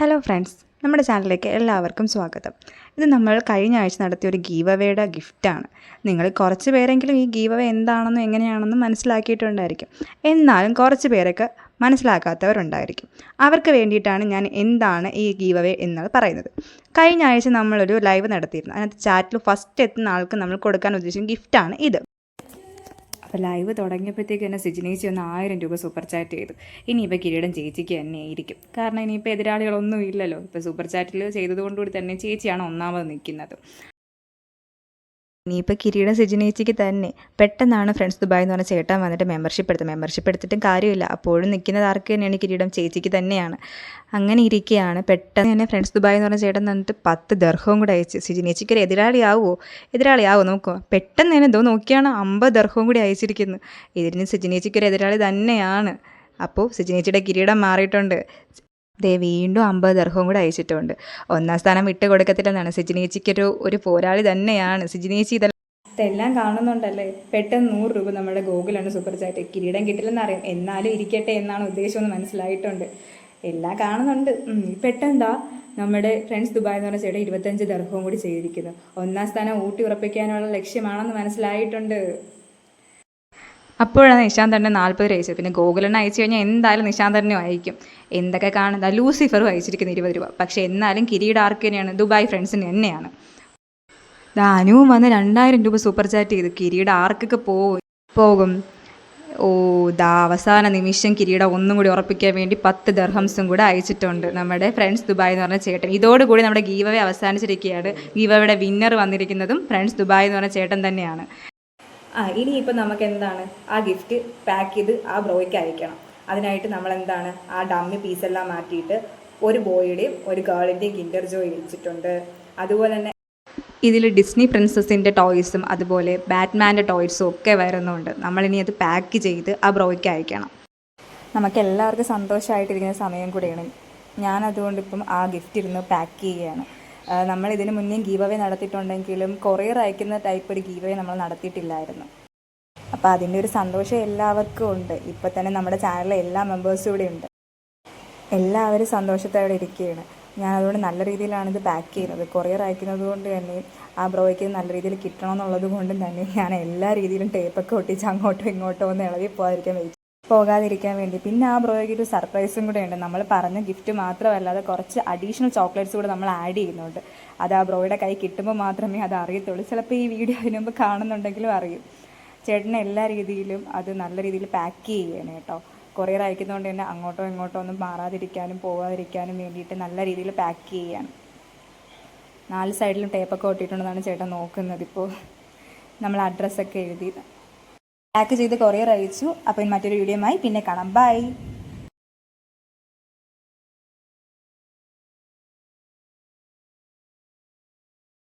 Hello friends നമ്മുടെ ചാനലിലേക്ക് എല്ലാവർക്കും സ്വാഗതം. ഇത് നമ്മൾ കഴിഞ്ഞ ആഴ്ച നടത്തിയ ഒരു ഗീവ് ഗിഫ്റ്റാണ് നിങ്ങൾ കുറച്ച് പേരെങ്കിലും ഈ ഗീവ് എന്താണെന്നും എങ്ങനെയാണെന്നും മനസ്സിലാക്കിയിട്ടുണ്ടായിരിക്കും. എന്നാലും കുറച്ച് പേരൊക്കെ മനസ്സിലാക്കാത്തവരുണ്ടായിരിക്കും. അവർക്ക് വേണ്ടിയിട്ടാണ് ഞാൻ എന്താണ് ഈ ഗീവ് അവേ പറയുന്നത്. കഴിഞ്ഞ ആഴ്ച നമ്മളൊരു ലൈവ് നടത്തിയിരുന്നു. അതിനകത്ത് ചാറ്റിൽ ഫസ്റ്റ് എത്തുന്ന ആൾക്ക് നമ്മൾ കൊടുക്കാൻ ഉദ്ദേശിക്കുന്ന ഗിഫ്റ്റാണ് ഇത്. അപ്പോൾ ലൈവ് തുടങ്ങിയപ്പോഴത്തേക്ക് തന്നെ സിജിനേച്ചി ഒന്ന് ആയിരം രൂപ സൂപ്പർ ചാറ്റ് ചെയ്തു. ഇനിയിപ്പോൾ കിരീടം ചേച്ചിക്ക് തന്നെ ആയിരിക്കും കാരണം ഇനിയിപ്പോൾ എതിരാളികളൊന്നും ഇല്ലല്ലോ. ഇപ്പോൾ സൂപ്പർ ചാറ്റിൽ ചെയ്തതുകൊണ്ടുകൂടി തന്നെ ചേച്ചിയാണ് ഒന്നാമത് നിൽക്കുന്നത് ഇനിയിപ്പോൾ കിരീടം സിജിനേച്ചിക്ക് തന്നെ. പെട്ടെന്നാണ് ഫ്രണ്ട്സ് ദുബായ് എന്ന് പറഞ്ഞ ചേട്ടൻ വന്നിട്ട് മെമ്പർഷിപ്പ് എടുത്തത്. മെമ്പർഷിപ്പ് എടുത്തിട്ടും കാര്യമില്ല. അപ്പോഴും നിൽക്കുന്നത് ആർക്ക് തന്നെയാണ് കിരീടം? ചേച്ചിക്ക് തന്നെയാണ്. അങ്ങനെ ഇരിക്കുകയാണ്. പെട്ടെന്ന് തന്നെ ഫ്രണ്ട്സ് ദുബായ് എന്ന് പറഞ്ഞ ചേട്ടൻ വന്നിട്ട് പത്ത് ദർഹവും കൂടെ അയച്ച്. സിജിനേച്ചിക്ക് ഒരു എതിരാളിയാവുമോ എതിരാളിയാവോ നോക്കുക പെട്ടെന്ന് തന്നെ എന്തോ നോക്കിയാണ് അമ്പത് ദർഹവും കൂടി അയച്ചിരിക്കുന്നത് ഇതിന് സിജിനേച്ചിക്ക് ഒരു എതിരാളി തന്നെയാണ്. അപ്പോൾ സിജിനേച്ചിയുടെ കിരീടം മാറിയിട്ടുണ്ട്. ദേ വീണ്ടും അമ്പത് ദർഹവും കൂടെ അയച്ചിട്ടുണ്ട്. ഒന്നാം സ്ഥാനം വിട്ടു കൊടുക്കത്തില്ലെന്നാണ് സിജിനേച്ചിക്കൊരു ഒരു പോരാളി തന്നെയാണ്. സിജിനേച്ചി ഇതെല്ലാം ഇതെല്ലാം കാണുന്നുണ്ടല്ലേ? പെട്ടെന്ന് നൂറ് രൂപ നമ്മുടെ ഗോകുലാണ് സൂപ്പർ ചാറ്റ്. കിരീടം കിട്ടില്ലെന്ന് അറിയാം. എന്നാലും ഇരിക്കട്ടെ എന്നാണ് ഉദ്ദേശമെന്ന് മനസ്സിലായിട്ടുണ്ട്. എല്ലാം കാണുന്നുണ്ട്. പെട്ടെന്താ? നമ്മുടെ ഫ്രണ്ട്സ് ദുബായ് എന്ന് പറഞ്ഞ ചേട്ടൻ ഇരുപത്തഞ്ച് ദർഹവും കൂടി ചെയ്തിരിക്കുന്നു. ഒന്നാം സ്ഥാനം ഊട്ടി ഉറപ്പിക്കാനുള്ള ലക്ഷ്യമാണെന്ന് മനസ്സിലായിട്ടുണ്ട്. അപ്പോഴാണ് നിശാന്തണ്ണൻ നാൽപ്പത് രൂപ പിന്നെ ഗോകുലണ്ണ അയച്ചു കഴിഞ്ഞാൽ എന്തായാലും നിശാന്തണ്ണനും അയക്കും. എന്തൊക്കെ കാണുന്ന ലൂസിഫറും അയച്ചിരിക്കുന്ന ഇരുപത് രൂപ. പക്ഷേ എന്നാലും കിരീട് ആർക്ക് തന്നെയാണ്? ദുബായ് ഫ്രണ്ട്സിന് തന്നെയാണ്. ദാനുവും വന്ന് രണ്ടായിരം രൂപ സൂപ്പർ ചാറ്റ് ചെയ്തു. കിരീട് ആർക്കൊക്കെ പോകും പോകും? ഓ ദാ അവസാന നിമിഷം കിരീടം ഒന്നും കൂടി ഉറപ്പിക്കാൻ വേണ്ടി പത്ത് ദർഹംസും കൂടെ അയച്ചിട്ടുണ്ട്. നമ്മുടെ ഫ്രണ്ട്സ് ദുബായ് എന്ന് പറഞ്ഞ ചേട്ടൻ. ഇതോടുകൂടി നമ്മുടെ ഗീവവേ അവസാനിച്ചിരിക്കുകയാണ്. ഗീവയുടെ വിന്നർ വന്നിരിക്കുന്നതും ഫ്രണ്ട്സ് ദുബായ് എന്ന് പറഞ്ഞ ചേട്ടൻ തന്നെയാണ്. ആ ഇനിയിപ്പോൾ നമുക്ക് എന്താണ് ആ ഗിഫ്റ്റ് പാക്ക് ചെയ്ത് ആ ബ്രോയ്ക്ക് അയക്കണം. അതിനായിട്ട് നമ്മൾ എന്താണ് ആ ഡമ്മി പീസെല്ലാം മാറ്റിയിട്ട് ഒരു ബോയുടെയും ഒരു ഗേളിന്റെയും കിൻഡർ ജോയ് വെച്ചിട്ടുണ്ട്. അതുപോലെ തന്നെ ഇതിൽ ഡിസ്നി പ്രിൻസസിന്റെ ടോയ്സും അതുപോലെ ബാറ്റ്മാന്റെ ടോയ്സും ഒക്കെ വരുന്നുണ്ട്. നമ്മളിനി അത് പാക്ക് ചെയ്ത് ആ ബ്രോയ്ക്ക് അയക്കണം. നമുക്ക് എല്ലാവർക്കും സന്തോഷമായിട്ടിരിക്കുന്ന സമയം കൂടെയാണ്. ഞാൻ അതുകൊണ്ട് ഇപ്പം ആ ഗിഫ്റ്റ് ഇരുന്ന് പാക്ക് ചെയ്യുകയാണ്. നമ്മൾ ഇതിനു മുന്നേ ഗീവവേ നടത്തിയിട്ടുണ്ടെങ്കിലും കൊറിയർ അയക്കുന്ന ടൈപ്പ് ഒരു ഗീവവേ നമ്മൾ നടത്തിയിട്ടില്ലായിരുന്നു. അപ്പോൾ അതിന്റെ ഒരു സന്തോഷം എല്ലാവർക്കും ഉണ്ട്. ഇപ്പോൾ തന്നെ നമ്മുടെ ചാനലിലെ എല്ലാ മെമ്പേഴ്സും ഇവിടെ ഉണ്ട് എല്ലാവരും സന്തോഷത്തോടെ ഇരിക്കുകയാണ്. ഞാൻ അതുകൊണ്ട് നല്ല രീതിയിലാണ് ഇത് പാക്ക് ചെയ്യുന്നത്. കൊറിയർ അയക്കുന്നത് കൊണ്ട് തന്നെ ആ ബ്രോയ്ക്ക് നല്ല രീതിയിൽ കിട്ടണമെന്നുള്ളത് കൊണ്ടും തന്നെ ഞാൻ എല്ലാ രീതിയിലും ടേപ്പൊക്കെ ഒട്ടിച്ച് അങ്ങോട്ടോ ഇങ്ങോട്ടോ ഒന്ന് ഇളകി പോകാതിരിക്കാൻ വെച്ചു പോകാതിരിക്കാൻ വേണ്ടി. പിന്നെ ആ ബ്രോയ്ക്ക് ഒരു സർപ്രൈസും കൂടെ ഉണ്ട്. നമ്മൾ പറഞ്ഞ ഗിഫ്റ്റ് മാത്രമല്ലാതെ കുറച്ച് അഡീഷണൽ ചോക്ലേറ്റ്സ് കൂടെ നമ്മൾ ആഡ് ചെയ്യുന്നുണ്ട്. അത് ആ ബ്രോയുടെ കൈ കിട്ടുമ്പോൾ മാത്രമേ അത് അറിയത്തുള്ളൂ. ചിലപ്പോൾ ഈ വീഡിയോ അതിനുമ്പ് കാണുന്നുണ്ടെങ്കിലും അറിയും. ചേട്ടന് എല്ലാ രീതിയിലും അത് നല്ല രീതിയിൽ പാക്ക് ചെയ്യണം കേട്ടോ. കൊറിയർ അയക്കുന്നതുകൊണ്ട് തന്നെ അങ്ങോട്ടോ ഇങ്ങോട്ടോ ഒന്നും മാറാതിരിക്കാനും പോകാതിരിക്കാനും വേണ്ടിയിട്ട് നല്ല രീതിയിൽ പാക്ക് ചെയ്യാണ് നാല് സൈഡിലും ടേപ്പൊക്കെ ഒട്ടിയിട്ടുണ്ടെന്നാണ് ചേട്ടൻ നോക്കുന്നത് ഇപ്പോൾ. നമ്മൾ അഡ്രസ്സൊക്കെ എഴുതി. പാക്ക് ചെയ്ത് കൊറിയർ അയച്ചു. അപ്പോൾ മറ്റൊരു വീഡിയോയുമായി പിന്നെ കാണാം. ബൈ